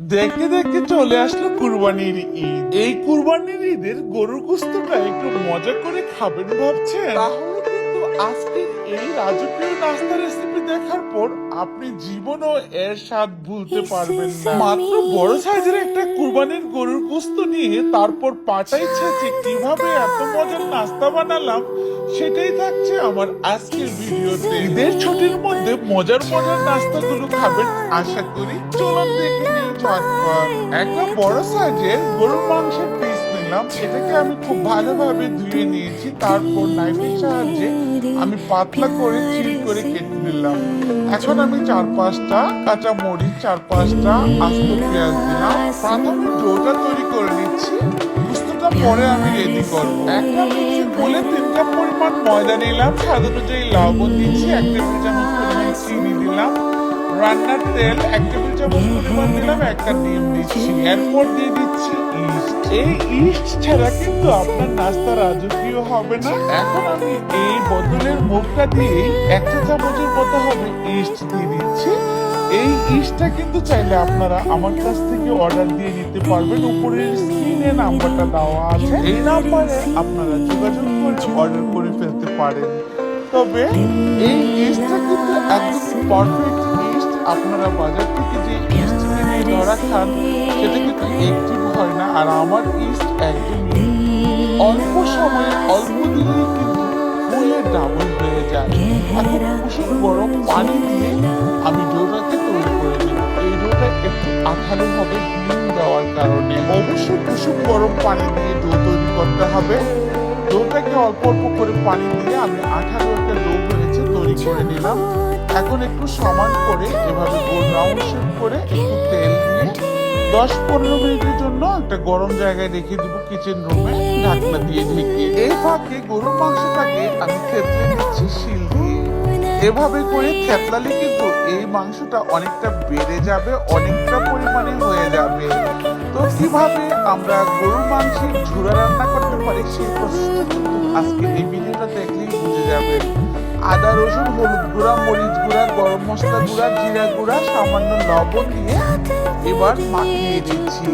দেখতে দেখতে চলে আসলো কুরবানির ঈদ। এই কুরবানির ঈদের গরুর কুস্তটা একটু মজা করে খাবেন ভাবছেন? তাহলে কিন্তু আজকের এই রাজকীয় নাস্তা রেসিপি দেখার পর আপনি জীবনও এর স্বাদ ভুলতে পারবেন না। মাত্র বড় সাইজের একটা কুরবানির গরুর কুস্ত নিয়ে তারপর পাটাই ছেঁচে কীভাবে এত মজার নাস্তা বানালাম সেটাই থাকছে আমার আজকের ভিডিওতে। ঈদের ছুটির মধ্যে মজার মজার নাস্তাগুলো খাবেন, আশা করি চলুন দেখে নিই ঝটপট একটা বড় সাইজের গরুর মাংসের পিস নিলাম, এটাকে আমি খুব ভালোভাবে ধুয়ে নিয়েছি, তারপর নাইফের সাহায্যে আমি পাতলা করে চিল করে কেটে নিলাম। এখন আমি চার পাঁচটা কাঁচা মরিচ, চার পাঁচটা আস্ত পেঁয়াজ দিলাম, প্রথমে ডোটা তৈরি করে নিচ্ছি। পরে আমি রেডি করব। একটা মিক্সি বলে তিনটা পরিমাণ ময়দা নিলাম, স্বাদ অনুযায়ী লবণ দিচ্ছি, এক টেবিল চামচ পরিমাণ চিনি দিলাম, রান্নার তেল এক টেবিল চামচ পরিমাণ দিলাম, একটা ডিম দিচ্ছি। এরপর দিয়ে দিচ্ছি ইস্ট। এই ইস্ট ছাড়া কিন্তু আপনার নাস্তা রাজকীয় হবে না। এখন আমি এই বোতলের মুখটা দিয়ে একটা চামচের মতো হবে ইস্ট দিয়ে দিচ্ছি। এই ইস্টটা কিন্তু চাইলে আপনারা আমার কাছ থেকে অর্ডার দিয়ে নিতে পারবেন। উপরের স্ক্রিনে নাম্বারটা দেওয়া আছে। এই নাম্বারে আপনারা যোগাযোগ করে অর্ডার করে ফেলতে পারেন। তবে এই ইস্টটা কিন্তু একদম পারফেক্ট ইস্ট আপনারা বাজার থেকে যে ইস্ট কিনে ধরা খান, সেটা কিন্তু একটি হয় না। আর আমার ইস্ট একদমই অল্প সময়ে, অল্প দিনে কিন্তু ফুলে ডাবল হয়ে যায়। এখন কুসুম গরম পানি দিয়ে আমি ডোটাকে একটু আঠালো হবে ডিম দেওয়ার কারণে। অবশ্যই কুসুম গরম পানি দিয়ে ডো তৈরি করতে হবে। ডোটাকে অল্প অল্প করে পানি দিয়ে আমি আঠালো একটা ডো হয়েছে তৈরি করে নিলাম। এখন একটু সমান করে এভাবে গোল রাউন্ড শেপ করে একটু তেল দিয়ে দশ পনেরো মিনিটের জন্য একটা গরম জায়গায় রেখে দিব কিচেন রুমে, ঢাকনা দিয়ে ঢেকে। এই ফাঁকে গরুর মাংসটাকে আমি থেতলে নিচ্ছি শিল দিয়ে। এভাবে করে থেতলালে কিন্তু এই মাংসটা অনেকটা বেড়ে যাবে, অনেকটা পরিমাণে হয়ে যাবে। তো কীভাবে আমরা গরুর মাংসের ঝুরা রান্না করতে পারি সেই আজকে এই ভিডিওটা দেখলেই বুঝে যাবে। আদা, রসুন, হলুদ গুঁড়া, মরিচ গুঁড়া, গরম মশলা গুঁড়া, জিরা গুঁড়া, সামান্য লবণ দিয়ে এবার মাখিয়ে দিচ্ছি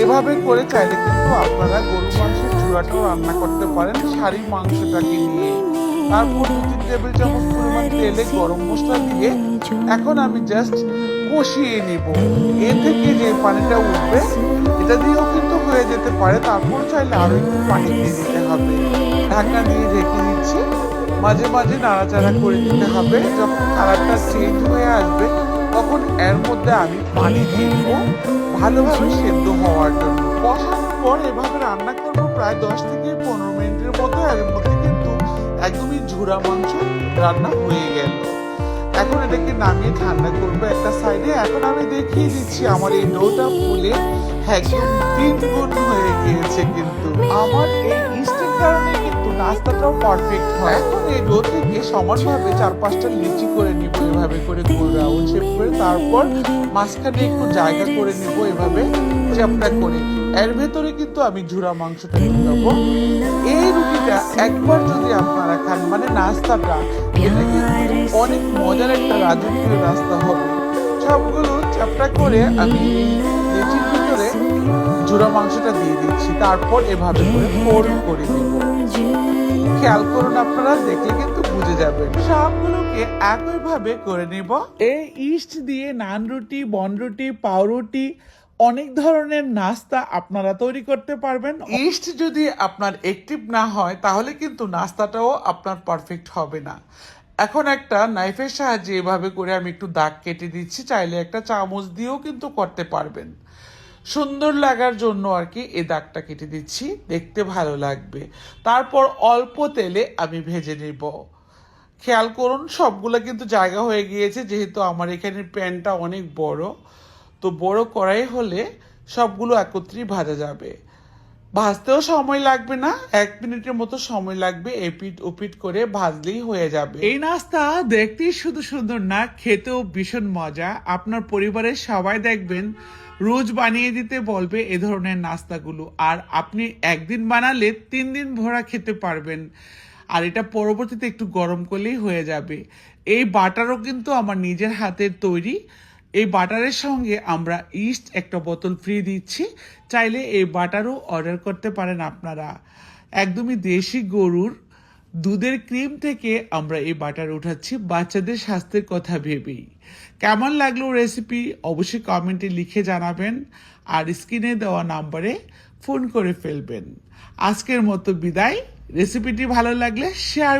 এভাবে করে চাইলে কিন্তু আপনারা গরুর মাংসের চূড়াটাও রান্না করতে পারেন শাড়ি মাংসটাকে নিয়ে। তারপর দু টেবিল চামচ পরিমাণ তেলে গরম মশলা দিয়ে এখন আমি জাস্ট কষিয়ে নিব। এ থেকে যে পানিটা উঠবে, এটা দিয়েও কিন্তু হয়ে যেতে পারে। তারপর চাইলে আরও একটু পানি দিয়ে দিতে হবে। ঢাকনা দিয়ে রেখে দিচ্ছি। মাঝে মাঝে নাড়াচাড়া করে দিতে হবে। যখন কালারটা চেঞ্জ হয়ে আসবে, তখন এর মধ্যে আমি পানি দিয়ে দিব। ভালোভাবে সেদ্ধ হওয়ার জন্য। কষানোর পর এভাবে রান্না করব প্রায় দশ থেকে পনেরো মিনিটের মতো। এর মধ্যে একদমই ঝুরা মাংস রান্না হয়ে গেল। এখন এটাকে নামিয়ে ঠান্ডা করব একটা সাইডে এখন আমি দেখিয়ে দিচ্ছি আমার এই ডোটা ফুলে একদম তিন গুণ হয়ে গিয়েছে কিন্তু। আমার এই ইস্টের কারণে কিন্তু নাস্তাটাও পারফেক্ট হয়। এখন এই ডো থেকে সমানভাবে চার পাঁচটা লিচি করে নিব এভাবে করে গোল রাউন্ড শেপ করে। তারপর মাঝখানে একটু জায়গা করে নিব এভাবে চ্যাপটা করে। এর ভেতরে কিন্তু আমি ঝুরা মাংসটা ঢুকাবো এই রুটিটা একবার যদি আপনারা খান মানে নাস্তাটা অনেক মজার একটা রাজকীয় নাস্তা হবে। সবগুলো চ্যাপটা করে আমি লেচির ভিতরে মাংসটা দিয়ে দিচ্ছি। তারপর এভাবে করে ফোল্ড করে দিব খেয়াল করুন আপনারা, দেখলে কিন্তু বুঝে যাবেন। সবগুলোকে একইভাবে করে নিব। এই ইস্ট দিয়ে নান রুটি, বন রুটি, পাউরুটি অনেক ধরনের নাস্তা আপনারা তৈরি করতে পারবেন। ইস্ট যদি আপনার অ্যাক্টিভ না হয়, তাহলে কিন্তু নাস্তাটাও আপনার পারফেক্ট হবে না। এখন একটা নাইফের সাহায্যে এভাবে করে আমি একটু দাগ কেটে দিচ্ছি, চাইলে একটা চামচ দিয়েও কিন্তু করতে পারবেন। সুন্দর লাগার জন্য আর কি এই দাগটা কেটে দিচ্ছি, দেখতে ভালো লাগবে। তারপর অল্প তেলে আমি ভেজে নেব। খেয়াল করুন, সবগুলো কিন্তু জায়গা হয়ে গিয়েছে, যেহেতু আমার এখানে প্যানটা অনেক বড়। তো বড় কড়াই হলে সবগুলো একত্রেই ভাজা যাবে। ভাজতেও সময় লাগবে না, এক মিনিটের মতো সময় লাগবে এপিট ওপিট করে ভাজলেই হয়ে যাবে। এই নাস্তা দেখতেই শুধু সুন্দর না, খেতেও ভীষণ মজা। আপনার পরিবারের সবাই দেখবেন রোজ বানিয়ে দিতে বলবে এ ধরনের নাস্তাগুলো। আর আপনি একদিন বানালে তিন দিন ভরা খেতে পারবেন। আর এটা পরবর্তীতে একটু গরম করলেই হয়ে যাবে। এই বাটারও কিন্তু আমার নিজের হাতের তৈরি। এই বাটারের সঙ্গে আমরা ইস্ট একটা বোতল ফ্রি দিচ্ছি। চাইলে এই বাটারও অর্ডার করতে পারেন আপনারা। একদমই দেশি গরুর দুধের ক্রিম থেকে আমরা এই বাটার উঠাচ্ছি। বাচ্চাদের স্বাস্থ্যের কথা ভেবেই। কেমন লাগল রেসিপি অবশ্যই কমেন্টে লিখে জানাবেন। আর স্ক্রিনে দেওয়া নাম্বারে ফোন করে ফেলবেন। আজকের মতো বিদায়। রেসিপিটি ভালো লাগলে শেয়ার